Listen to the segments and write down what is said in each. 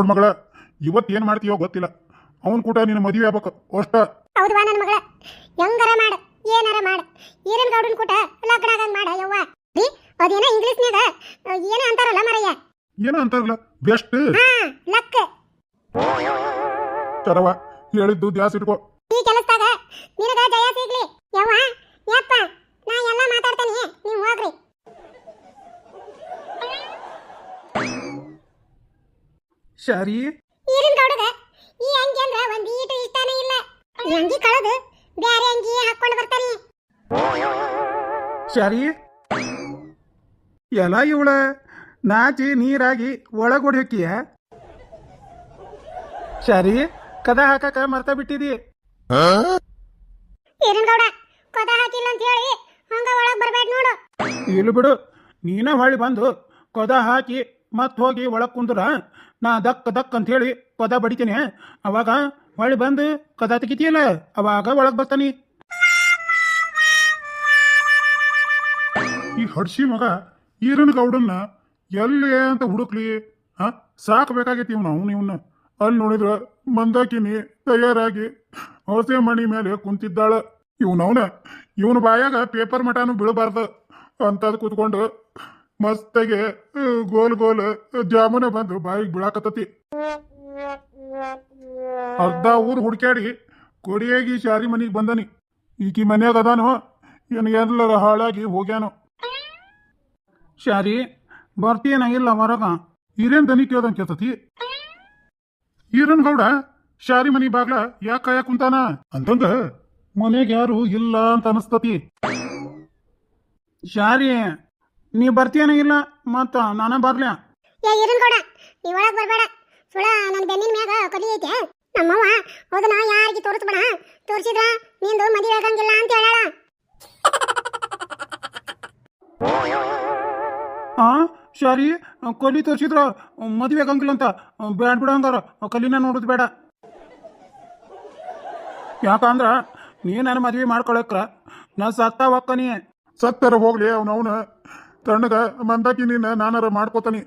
ನೋಡ್ ಮಗಳ ಇವತ್ತು ಏನ್ ಮಾಡ್ತೀಯೋ ಗೊತ್ತಿಲ್ಲ. ಅವನ್ ಕೂಟ ನಿನ್ನ ಮದುವೆ ಆಗ್ಬೇಕು ಅಷ್ಟ. ಹೌದವಾ ನನ್ನ ಮಗಳ. ಹೆಂಗಾರ ಮಾಡ ಏನಾರ ಮಾಡ. ಈರನ್ ಗೌಡನ್ ಕೂಟ ಲಗ್ನ ಆಗಂಗ್ ಮಾಡ ಯವ್ವ. ರೀ ಅದೇನ ಇಂಗ್ಲಿಷ್ನ್ಯಾಗ ಏನ ಅಂತಾರಲ್ಲ ಮರಯ್ಯ? ಏನೋ ಅಂತಾರಲ್ಲ ಬೆಸ್ಟ್. ಹಾ ಲಕ್. ಚರವ ಹೇಳಿದ್ದು ದ್ಯಾಸ್ ಇಟ್ಕೋ. ಈ ಕೆಲಸದಾಗ ನಿನಗ ಜಯ ಸಿಗ್ಲಿ ಯವ್ವ. ಯಪ್ಪ ನಾ ಎಲ್ಲ ಮಾತಾಡ್ತೇನೆ ನೀವು ಹೋಗ್ರಿ. ಶಾರಿ? ಈರಿನ ಗೌಡಗ ಈ ಅಂಗಿ ಅಂದ್ರ ಒಂದ್ ಈಟು ಇಷ್ಟಾನೇ ಇಲ್ಲ. ಈ ಅಂಗಿ ಕಳೆದು ಬ್ಯಾರೆ ಅಂಗಿ ಹಾಕೊಂಡು ಬರ್ತಾನೆ ಶಾರಿ? ಎಲ್ಲ ಇವಳ ನಾಚಿ ನೀರಾಗಿ ಒಳಗೊಡಿ ಹೊಕ್ಕಿಯ? ಶಾರಿ ಕದ ಹಾಕಕ ಮರ್ತ ಬಿಟ್ಟಿದಿ? ಈರಿನ ಗೌಡ ಕದ ಹಾಕಿಲ್ಲ ಅಂತ ಹೇಳಿ ಹಂಗ ಒಳಗ್ ಬರ್ಬೇಡ ನೋಡು. ಇಲ್ಲಿ ಬಿಡು ನೀನ ಹೊಳ್ಳಿ ಬಂದು ಕೊದ ಹಾಕಿ ಮತ್ ಹೋಗಿ ಒಳಗೆ ಕುಂದ್ರ ನಾ ದಕ್ಕ ದಕ್ ಅಂತ ಹೇಳಿ ಪದ ಬಡಿತೀನಿ. ಅವಾಗ ಹೊಳ್ಳಿ ಬಂದು ಕದ ತೆಗಿತೀಯಲ್ಲ, ಅವಾಗ ಒಳಗೆ ಬರ್ತಾನೆ. ಈ ಹಡ್ಸಿ ಮಗ ಈರನ್ ಗೌಡನ್ನ ಎಲ್ಲಿ ಅಂತ ಹುಡುಕ್ಲಿ ಹಾ ಸಾಕಬೇಕಾಗೈತಿ ಇವ್ನು, ಅವನು ಇವನ್ನ ಅಲ್ಲಿ ನೋಡಿದ್ರ ಮಂದಾಕಿನಿ ತಯಾರಾಗಿ ಹೊಸೆ ಮಣಿ ಮೇಲೆ ಕುಂತಿದ್ದಾಳ. ಇವನವನ, ಇವನ ಬಾಯಾಗ ಪೇಪರ್ ಮಠಾನು ಬೀಳಬಾರ್ದು. ಅಂತದ್ ಕೂತ್ಕೊಂಡು ಮಸ್ತಾಗೆ ಗೋಲ್ ಗೋಲ್ ಜಾಮೂನ ಬಂದು ಬಾಯಿಗೆ ಬಿಳಾಕತತಿ ಅರ್ಧ ಊರು ಹುಡ್ಕ್ಯಾಡಿ ಕೊಡಿಯಾಗಿ ಶಾರಿ ಮನಿಗೆ ಬಂದನಿ. ಈಕಿ ಮನ್ಯಾಗ ಅದಾನು, ಏನು ಹಾಳಾಗಿ ಹೋಗ್ಯಾನು. ಶಾರಿ ಬರ್ತೀಯನ ಇಲ್ಲ ಹೊರಗ ಹಿರೇನ್ ದನಿ ಕೇಳ್ದಂಗ್ ಕೇಳ್ತತಿ? ಈರನ್ ಗೌಡ, ಶಾರಿ ಮನಿ ಬಾಗ್ಲ ಯಾಕ ಯಾಕ ಕುಂತಾನ? ಅಂತಂದ ಮನೆಗೆ ಯಾರು ಇಲ್ಲ ಅಂತ ಅನಸ್ತತಿ. ಶಾರಿ ನೀ ಬರ್ತೀಯನ ಇಲ್ಲ ಮತ್ತ ನಾನ ಬರ್ಲ್ಯಾ ಏ ಇರನ್ ಗೌಡ ನೀ ಒಳಗ್ ಬರಬೇಡ. ಸುಳ ನನ್ನ ಬೆನ್ನಿನ ಮ್ಯಾಗ ಕಲಿ ಐತೆ. ನಮ್ಮವ್ವ ಹೋದನ ಯಾರಿಗೆ ತೋರಿಸ್ಬೇಡ. ತೋರಿಸಿದ್ರ ನಿಂದು ಮದುವೆ ಆಗಂಗಿಲ್ಲ ಅಂತ ಹೇಳಾಳ ಆ ಸರಿ ಕಲಿ ತೋರಿಸಿದ್ರ ಮದುವೆ ಆಗಂಗಿಲ್ಲ ಅಂತ. ಬ್ಯಾಡ್ ಬಿಡ ಅಂದಾರ ಕಲಿನ ನೋಡುದು ಬೇಡ. ಯಾಕಂದ್ರ ನೀ ನನ್ನ ಮದ್ವೆ ಮಾಡ್ಕೊಳಕ್ರ ನಾ ಸತ್ತ ಒಕ್ಕನಿ ಸತ್ತರ ಹೋಗ್ಲಿ ಅವನವನ. ತಣ್ಣಗ ಮಂದಾಕಿ ನೀನ ನಾನಾರ ಮಾಡ್ಕೋತಾನೆ.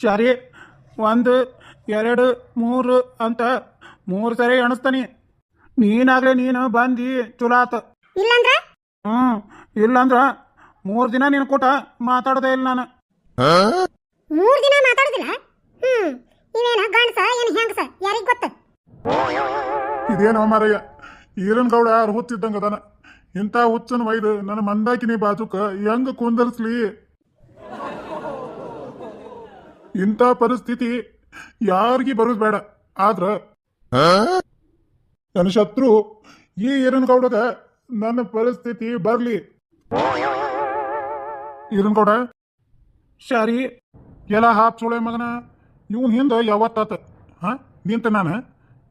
ಸರಿ ಒಂದು ಎರಡು ಮೂರು ಅಂತ ಮೂರು ಸರಿ ಎಣಿಸ್ತಾನೆ. ನೀನಾಗ್ಲೇ ನೀನು ಬಂದು ಚಲೋ ಆತ. ಇಲ್ಲಂದ್ರ? ಹ್ಞೂ ಇಲ್ಲಂದ್ರ ಮೂರು ದಿನ ನಿನ್ ಕೊಟ್ಟ ಮಾತಾಡದೆ ಇಲ್ಲ ನಾನು. ಮೂರು ದಿನ ಮಾತಾಡುದಿಲ್ಲ? ಹ್ಮ್ ಇವೇನ ಗಂಡಸ ಏನ್ ಹೆಂಗಸ ಯಾರಿಗ್ ಗೊತ್ತ? ಇದೇನೋ ಮಾರಯ್ಯ ಈರನ್ ಗೌಡ ಯಾರು ಇಂಥ ಹುಚ್ಚನ ವೈದ ನನ್ನ ಮಂದಾಕಿನಿ ಬಾಜುಕ ಹೆಂಗ ಕುಂದರ್ಸ್ಲಿ? ಇಂಥ ಪರಿಸ್ಥಿತಿ ಯಾರಿಗಿ ಬರೋದ್ ಬೇಡ. ಆದ್ರ ನನ್ನ ಶತ್ರು ಈ ಈರನ್ ಗೌಡಗ ನನ್ನ ಪರಿಸ್ಥಿತಿ ಬರ್ಲಿ. ಈರನ್ ಗೌಡ ಶಾರಿ ಎಲ್ಲ ಹಾಪ್ ಸುಳೆ ಮಗನ ಇವನ್ ಹಿಂದೆ ಯಾವತ್ತಾತ? ಹಾ ನಿಂತ ನಾನ?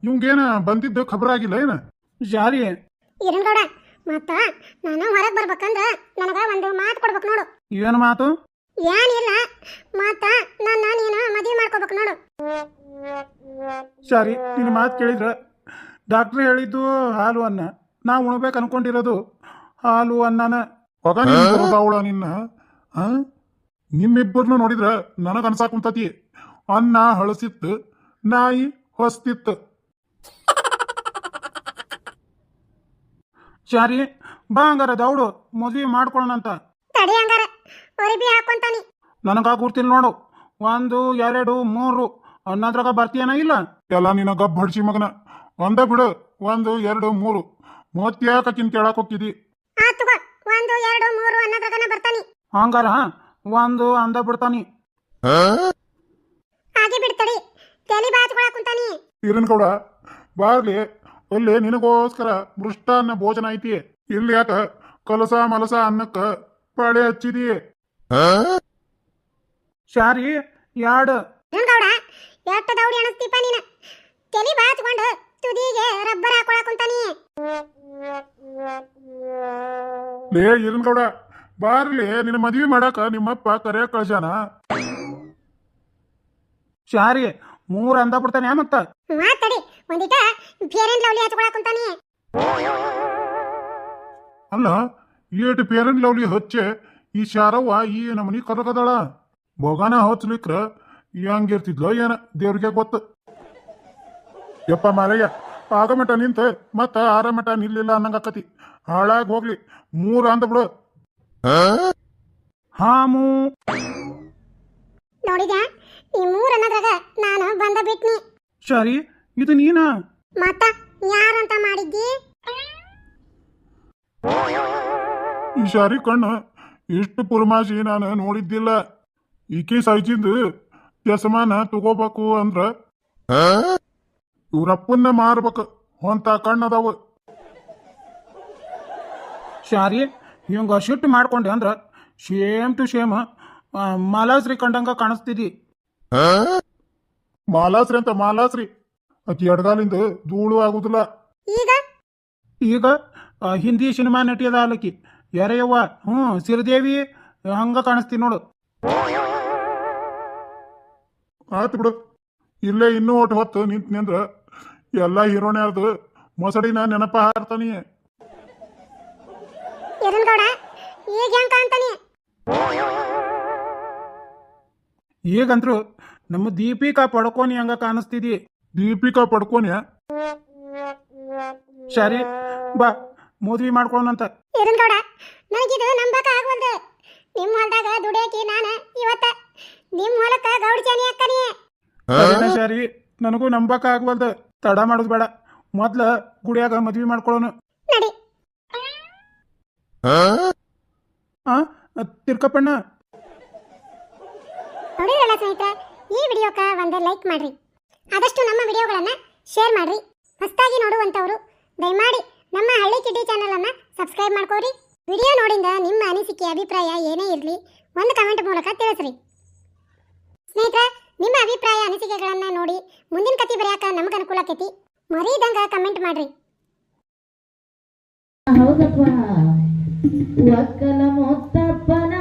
ಇವಂಗೇನ ಬಂದಿದ್ದು ಖಬರ್ ಆಗಿಲ್ಲ ಏನ? ಶಾರಿ. ಮತ್ತ ನಾನು ಹೊರಗ್ ಬರ್ಬೇಕಂದ್ರ ನನಗ ಒಂದು ಮಾತು ಕೊಡ್ಬೇಕು ನೋಡು. ಏನು ಮಾತು? ಏನಿಲ್ಲ ಮತ್ತ ನನ್ನ ನೀನು ಮದುವೆ ಮಾಡ್ಕೋಬೇಕು ನೋಡು. ಸರಿ ನಿನ್ನ ಮಾತು ಕೇಳಿದ್ರ. ಡಾಕ್ಟ್ರ್ ಹೇಳಿದ್ದು ಹಾಲು ಅನ್ನ. ನಾ ಉಣ್ಬೇಕು ಅನ್ಕೊಂಡಿರೋದು. ಹಾಲು ಅನ್ನನ. ಅವಳ ನಿನ್ನ. ನಿಮ್ಮಿಬ್ಬರನ್ನು ನೋಡಿದ್ರ ನನಗ ಅನ್ಸಾಕುಂತತಿ ಅನ್ನ ಹಳಸಿತ್ತು ನಾಯಿ ಹೊಸ್ತಿತ್ತು. ಶಾರಿ ಬಾ ಹಂಗಾರ ದೌಡು. ಮದ್ವೆ ಮಾಡ್ಕೊಳ್ಳೋಣಂತ. ತಡಿ ಹಂಗಾರ. ಹಾಕೊಂತಾನಿ. ನನಗ ಕೂರ್ತೀನಿ ನೋಡು. ಒಂದು ಎರಡು ಮೂರು. ಅನ್ನೋದ್ರಾಗ ಬರ್ತೀಯನ ಇಲ್ಲ? ಎಲ್ಲ ನಿನ್ನ ಬಡ್ಸಿ ಹಡ್ಸಿ ಮಗನ. ಒಂದ ಬಿಡು. ಒಂದು ಎರಡು ಮೂರು. ಮೂವತ್ತ್ಯಾಕಕ್ಕಿನ್ ಕೇಳಕ್ ಹೋಗ್ತಿದಿ? ಆತು ಬಾ ಒಂದು ಎರಡು ಮೂರು ಅನ್ನೋದ್ರಾಗನ ಬರ್ತಾನಿ. ಹಂಗಾರ ಒಂದು ಅಂದ ಬಿಡ್ತಾನಿ. ಹಾಗೆ ಬಿಡ್ತಡಿ ತಲಿ ಬಾಚ್ಕೊಳಕ್ ಕುಂತಾನಿ. ಈರನ್ ಗೌಡ ಬಾರ್ಲಿ ಅಲ್ಲಿ ನಿನಗೋಸ್ಕರ ಮೃಷ್ಟಾನ್ನ ಭೋಜನ ಐತಿ ಇಲ್ಲಿ ಯಾಕ ಕಲಸ ಮಲಸ ಅನ್ನಕ್ಕ ಪಾಳೆ ಹಚ್ಚಿದಿ ಶಾರಿ ಯಾಡ? ಏನ್ ಗೌಡ? ಎಷ್ಟ ದೌಡಿ ಅನಸ್ತೀಪ ನೀನ? ತಲಿ ಬಾಚ್ಕೊಂಡು ತುದಿಗೆ ರಬ್ಬರ್ ಹಾಕೊಳಕ್ ಕುಂತಾನಿ ಲೇ ಗೌಡ. ಬಾರ್ಲಿ ನಿನ್ನ ಮದ್ವಿ ಮಾಡಾಕ ನಿಮ್ಮಪ್ಪ ಕರೆ ಕಳ್ಸಾನ ಶಾರಿ ಮೂರ್ ಅಂದ ಬಿಡ್ತಾನೆ ಮತ್ತ? ಮಾತಡಿ ಒಂದಿಟ ಫೇರನ್ ಲವ್ಲಿ ಹಚ್ಕೊಳಕ್ ಕುಂತಾನಿ. ಅಲ್ಲ ಏಟ್ ಪೇರನ್ ಲವ್ಲಿ ಹಚ್ಚೆ ಈ ಶಾರವ್ವ ಈ ನಮನಿ ಕರಕದಾಳ ಬೋಗಾನ ಹಚ್ಲಿಕ್ರ ಹೆಂಗಿರ್ತಿದ್ಲೋ ಏನ ದೇವ್ರಿಗೆ ಗೊತ್ತು. ಯಪ್ಪ ಮಾರಯ್ಯ ಆಗಮಟ ನಿಂತ ಮತ್ತ ಆರಮಟ ನಿಲ್ಲಿಲ್ಲ ಅನ್ನಂಗಕತಿ. ಹಾಳಾಗಿ ಹೋಗ್ಲಿ ಮೂರ ಅಂದ ಬಿಡು. ಹಾಮು ನೋಡಿದ್ಯಾ ಈ ಮೂರ್ ಅನ್ನೋದ್ರಾಗ ನಾನು ಬಂದ ಬಿಟ್ನಿ. ಸರಿ ಇದು ನೀನಾ ಮತ್ತ ಯಾರಂತ ಮಾಡಿದ್ದಿ? ಈ ಶಾರಿ ಕಣ್ಣು ಇಷ್ಟು ಪುರ್ಮಾಶಿ ನಾನು ನೋಡಿದ್ದಿಲ್ಲ. ಈಕೆ ಸೈಜಿಂದು ಯಸಮಾನ ತಗೋಬೇಕು ಅಂದ್ರ. ಇವ್ರಪ್ಪನ್ನ ಮಾರ್ಬೇಕು ಹೊಂತ ಕಣ್ಣದವ. ಶಾರಿ ಹಿಂಗ ಶಿಫ್ಟ್ ಮಾಡ್ಕೊಂಡೆ ಅಂದ್ರ ಸೇಮ್ ಟು ಸೇಮ್ ಮಾಲಾಶ್ರೀ ಕಂಡಂಗ ಕಾಣಿಸ್ತಿದಿ ಮಾಲಾಸ್ರಿ ಅಂತ ಮಾಲಾಸ್ರಿ. ಆಕಿ ಎಡಗಾಲಿಂದ ಧೂಳು ಆಗುದಿಲ್ಲ ಈಗ? ಈಗ ಆ, ಹಿಂದಿ ಸಿನಿಮಾ ನಟಿಯದ ಆಲಕಿ. ಅಲ್ಲಕಿ ಯಾರಯ್ಯವ್ವ? ಹ್ಞೂ ಸಿರಿದೇವಿ ಹಂಗ ಕಾಣಿಸ್ತೀನಿ ನೋಡು. ಆತು ಬಿಡು. ಇಲ್ಲೇ ಇನ್ನೂ ಒಟ್ಟು ಹೊತ್ತು ನಿಂತ ನಿಂದ್ರ ಎಲ್ಲ ಹೀರೋಣ್ಯಾರ್ದು ಮೊಸಡಿನ ನೆನಪ ಹಾರ್ತಾನಿ ಗೌಡ ಈಗ ಹೆಂಗ್ ಕಾಣ್ತಾನೆ? ಈಗಂತ್ರು ನಮ್ಮ ದೀಪಿಕಾ ಪಡ್ಕೋನಿ ಹಂಗ ಕಾಣಿಸ್ತಿದಿ ದೀಪಿಕಾ ಪಡ್ಕೋನ್ಯ ಸರಿ ಬಾ ಮದ್ವಿ ಮಾಡ್ಕೊಳ್ಳೋಣಂತ ಗೌಡ ನನಗಿದು ನಂಬಕ ಆಗವಲ್ದು ನಿಮ್ಮ ಹೊಲದಾಗ ದುಡಿಯಾಕಿ ನಾನು ಇವತ್ತ. ನಿಮ್ಮ ಹೊಲಕ್ಕ ಗೌಡ್ಚಾನಿ ಅಕ್ಕನಿ ಸರಿ ನನಗೂ ನಂಬಕ ಆಗ್ವಲ್ದು ತಡ ಮಾಡೋದು ಬೇಡ. ಮೊದ್ಲ ಗುಡಿಯಾಗ ಮದ್ವಿ ಮಾಡ್ಕೊಳ್ಳೋನು ನಡಿ. ಆ ತಿರ್ಕಪ್ಪಣ್ಣ. ನೋಡಿದ್ರಲ್ಲ ಸ್ನೇಹಿತರೆ ಈ ವಿಡಿಯೋಕ ಒಂದು ಲೈಕ್ ಮಾಡ್ರಿ. ಆದಷ್ಟು ನಮ್ಮ ವಿಡಿಯೋಗಳನ್ನು ಶೇರ್ ಮಾಡಿರಿ. ಹೊಸದಾಗಿ ನೋಡುವಂತವರು ದಯಮಾಡಿ ನಮ್ಮ ಹಳ್ಳಿ ಕಿಡ್ಡಿ ಚಾನಲನ್ನು ಸಬ್ಸ್ಕ್ರೈಬ್ ಮಾಡ್ಕೋರಿ ವಿಡಿಯೋ ನೋಡಿಂದ ನಿಮ್ಮ ಅನಿಸಿಕೆ, ಅಭಿಪ್ರಾಯ ಏನೇ ಇರಲಿ, ಒಂದು ಕಮೆಂಟ್ ಮೂಲಕ ತಿಳಿಸ್ರಿ. ಸ್ನೇಹಿತರೆ, ನಿಮ್ಮ ಅಭಿಪ್ರಾಯ, ಅನಿಸಿಕೆಗಳನ್ನು ನೋಡಿ ಮುಂದಿನ ಕತಿ ಬರೆಯಾಕ ನಮ್ಗೆ ಅನುಕೂಲ ಆಕೈತಿ. ಮರೀದಂಗ ಕಮೆಂಟ್ ಮಾಡ್ರಿ. ಒಕ್ಕಲ ಮುತ್ತಪ್ಪನ